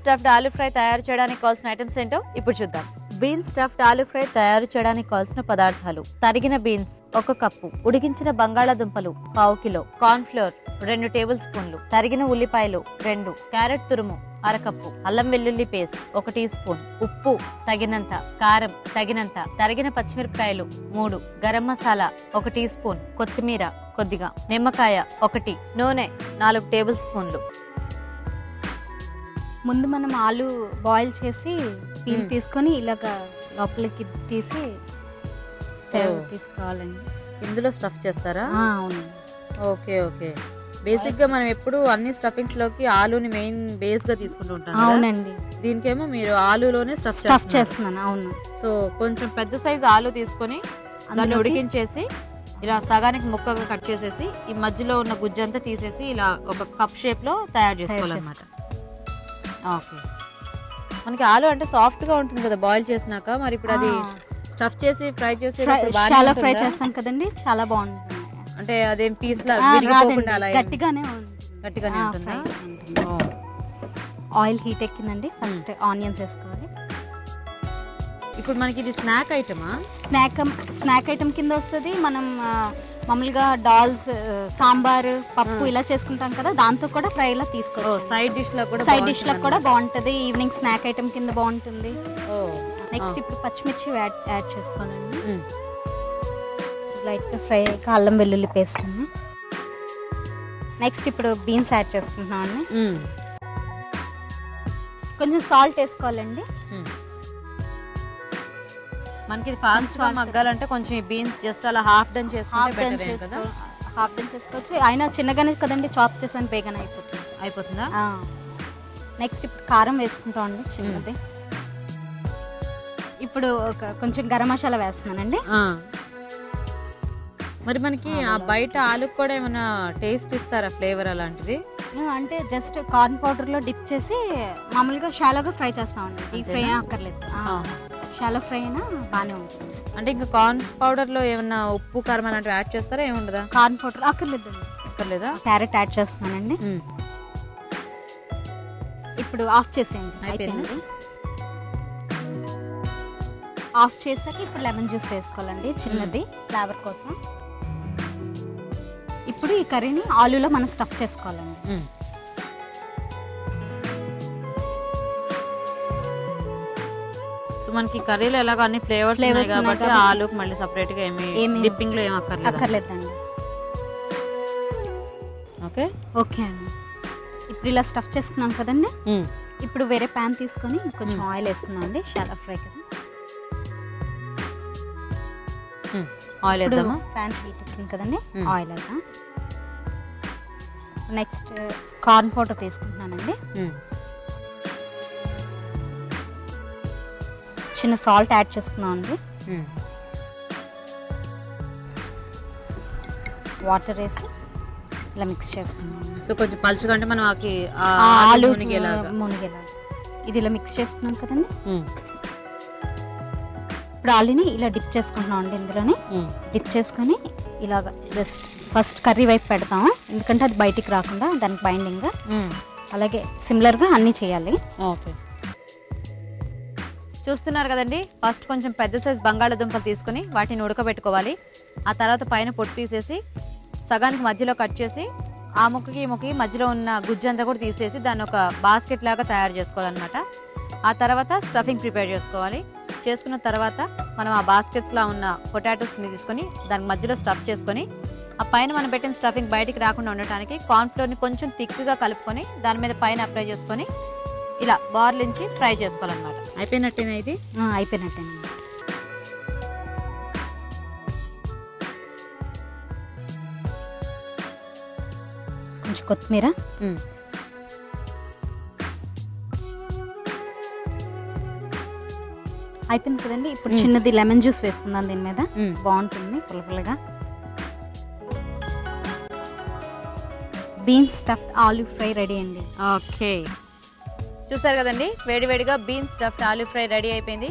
Stuffed aloo fry తయారు చేయడానికి కావాల్సిన ఐటమ్స్ ఏంటో ఇప్పుడు చూద్దాం. బీన్స్ స్టఫ్డ్ ఆలూ ఫ్రై తయారు చేయడానికి కావాల్సిన పదార్థాలు. తరిగిన బీన్స్ ఒక కప్పు. ఉడికించిన బంగాళాదుంపలు పావు కిలో. కార్న్ ఫ్లోర్ రెండు టేబుల్ స్పూన్లు. తరిగిన ఉల్లిపాయలు రెండు. క్యారెట్ తురుము అరకప్పు. అల్లం వెల్లుల్లి పేస్ట్ ఒక టీ స్పూన్. ఉప్పు తగినంత. కారం తగినంత. తరిగిన పచ్చిమిరపకాయలు మూడు. గరం మసాలా ఒక టీ స్పూన్. కొత్తిమీర కొద్దిగా. నిమ్మకాయ ఒకటి. నూనె నాలుగు టేబుల్ స్పూన్లు. ముందు మనం ఆలు బాయిల్ చేసి పీల్. తీసుకొని ఇలాగ లోపలికి తీసి. తీసుకోవాలండి. ఇందులో స్టఫ్ చేస్తారా? అవును. Okay okay. బేసిక్గా మనం ఎప్పుడు అన్ని స్టఫింగ్స్లోకి ఆలూని మెయిన్ బేస్గా తీసుకుంటూ ఉంటాం. అవునండి. దీనికేమో మీరు ఆలూలోనే స్టఫ్ స్టఫ్ చేస్తున్నాను అవును. సో కొంచెం పెద్ద సైజ్ ఆలు తీసుకొని దాన్ని ఉడికించేసి ఇలా సగానికి ముక్కగా కట్ చేసేసి ఈ మధ్యలో ఉన్న గుజ్జంతా తీసేసి ఇలా ఒక కప్ షేప్లో తయారు చేసుకోవాలన్నమాట. ఓకే. మనకి ఆలు అంటే సాఫ్ట్గా ఉంటుంది కదా బాయిల్ చేసినాక. మరి ఇప్పుడు అది స్టఫ్ చేసి ఫ్రై చేసి చాలా ఫ్రై చేస్తాం కదండి చాలా బాగుంటుంది. అంటే అదేం పీస్ లా ఆ, విడిగిపోకుండా అలా గట్టిగానే ఉంది గట్టిగానే ఉంటుందా. ఆయిల్ హీట్ ఎక్కిందండి. ఫస్ట్ ఆనియన్స్ వేసుకోవాలి. ఇప్పుడు మనకి ఇది స్నాక్ ఐటమా స్నాక్ స్నాక్ ఐటమ్ కింద వస్తుంది. మనం మామూలుగా డాల్స్ సాంబార్ పప్పు ఇలా చేసుకుంటాం కదా దాంతో కూడా ఫ్రై లా తీసుకోవచ్చు. సైడ్ డిష్లో కూడా సైడ్ డిష్లో కూడా బాగుంటది. ఈవినింగ్ స్నాక్ ఐటమ్ కింద బాగుంటుంది. నెక్స్ట్. ఇప్పుడు పచ్చిమిర్చి యాడ్ చేసుకోవాలండి. లైట్ ఫ్రై అల్లం వెల్లుల్లి పేస్ట్ నెక్స్ట్ ఇప్పుడు బీన్స్ యాడ్ చేసుకుంటున్నాం అండి. కొంచెం సాల్ట్ వేసుకోవాలండి. మనకి ఫాస్ట్గా మగ్గాలంటే కొంచెం ఈ బీన్స్ జస్ట్ అలా హాఫ్ డన్ చేసుకుంటే కదా? హాఫ్ డన్ చేసుకోవచ్చు. అయినా చిన్నగానే కదండి చాప్ చేసాను బేగన అయిపోతుంది. అయిపోతుందా? నెక్స్ట్ ఇప్పుడు కారం వేసుకుంటాం అండి చిన్నది. ఇప్పుడు ఒక కొంచెం గరం మసాలా వేస్తున్నానండి. మరి మనకి ఆ బయట ఆలుకు కూడా ఏమైనా టేస్ట్ ఇస్తారా ఫ్లేవర్ అలాంటిది? అంటే జస్ట్ కార్న్ పౌడర్లో డిప్ చేసి మామూలుగా షాలోగా ఫ్రై చేస్తామండి. Deep fry? అక్కర్లేదు. షాలో ఫ్రై అయినా బాగానే ఉంటుంది. అంటే ఇంకా కార్న్ పౌడర్లో ఏమన్నా ఉప్పు కారం అలాంటివి యాడ్ చేస్తారా? ఏముండదా? కార్న్ పౌడర్ అక్కర్లేదండి. అక్కర్లేదా? క్యారెట్ యాడ్ చేస్తున్నానండి. ఇప్పుడు ఆఫ్ చేసేయండి. అయిపోయిందా? అయిపోయింది. ఆఫ్ చేసాక ఇప్పుడు లెమన్ జ్యూస్ వేసుకోవాలండి చిన్నది ఫ్లేవర్ కోసం. ఇప్పుడు ఈ కర్రీని ఆలూలో మనం స్టఫ్ చేసుకోవాలండి. మనకి కర్రీలో ఎలాగో అన్ని ఫ్లేవర్స్ ఉన్నాయి Flavours ఉన్నాయి కాబట్టి కాబట్టి ఆలుకు మళ్ళీ సపరేట్గా ఏమి ఏమీ- డిప్పింగ్లో ఏం అక్కర్లేదు? అక్కర్లేదండి. ఓకే? ఓకే అండి. ఇప్పుడు ఇలా స్టఫ్ చేసుకున్నాం కదండి? ఇప్పుడు వేరే ప్యాన్ తీసుకొని కొంచెం మ్మ్. ఆయిల్ వేసుకున్నాం అండి షాలో ఫ్రై కదా ఆయిల్ ఇప్పుడు వేద్దామా? ప్యాన్ హీట్ కదండి మ్మ్. ఆయిల్ వేద్దాం. నెక్స్ట్ కార్న్ పౌడర్ తీసుకుంటున్నానండి. ఉమ్. చిన్న సాల్ట్ యాడ్ చేసుకున్నాం అండి. వాటర్ వేసి ఇలా మిక్స్ చేసుకున్నాం సో కొంచెం పలుచగా అంటే మనం ఆలు మునిగేలాగా. ఇది ఇలా మిక్స్ చేసుకున్నాం కదండి. ఇప్పుడు ఆలుని ఇలా డిప్ చేసుకుంటున్నాం అండి ఇందులోనే. డిప్ చేసుకొని ఇలాగ జస్ట్ ఫస్ట్ కర్రీ వైపు పెడతాం ఎందుకంటే అది బయటికి రాకుండా దానికి బైండింగ్గా ఉమ్. అలాగే సిమిలర్గా అన్నీ చేయాలి. ఓకే. చూస్తున్నారు కదండి. ఫస్ట్ కొంచెం పెద్ద సైజ్ బంగాళాదుంపలు తీసుకొని వాటిని ఉడకబెట్టుకోవాలి. ఆ తర్వాత పైన పొట్టు తీసేసి సగానికి మధ్యలో కట్ చేసి ఆ ముక్కకి ఈ ముక్కకి మధ్యలో ఉన్న గుజ్జు అంతా కూడా తీసేసి దాన్ని ఒక బాస్కెట్ లాగా తయారు చేసుకోవాలన్నమాట. ఆ తర్వాత స్టఫింగ్ ప్రిపేర్ చేసుకోవాలి. చేసుకున్న తర్వాత మనం ఆ బాస్కెట్స్లో ఉన్న పొటాటోస్ని తీసుకొని దాని మధ్యలో స్టఫ్ చేసుకొని ఆ పైన మనం పెట్టిన స్టఫింగ్ బయటికి రాకుండా ఉండటానికి కార్న్ఫ్లోర్ని కొంచెం థిక్గా కలుపుకొని దాని మీద పైన అప్లై చేసుకొని ఇలా బార్లించి ఫ్రై చేసుకోవాలన్నమాట. అయిపోయినట్టేనా ఇది? ఆ, అయిపోయినట్టేనండి కొంచెం కొత్తిమీర. అయిపోయింది కదండి. ఇప్పుడు. చిన్నది లెమన్ జ్యూస్ వేసుకుందాం దీని మీద. బాగుంటుంది పుల్లపుల్లగా beans stuffed aloo fry ready అండి. ఓకే. చూసారు కదండి? వేడివేడిగా beans stuffed aloo fry ready అయిపోయింది.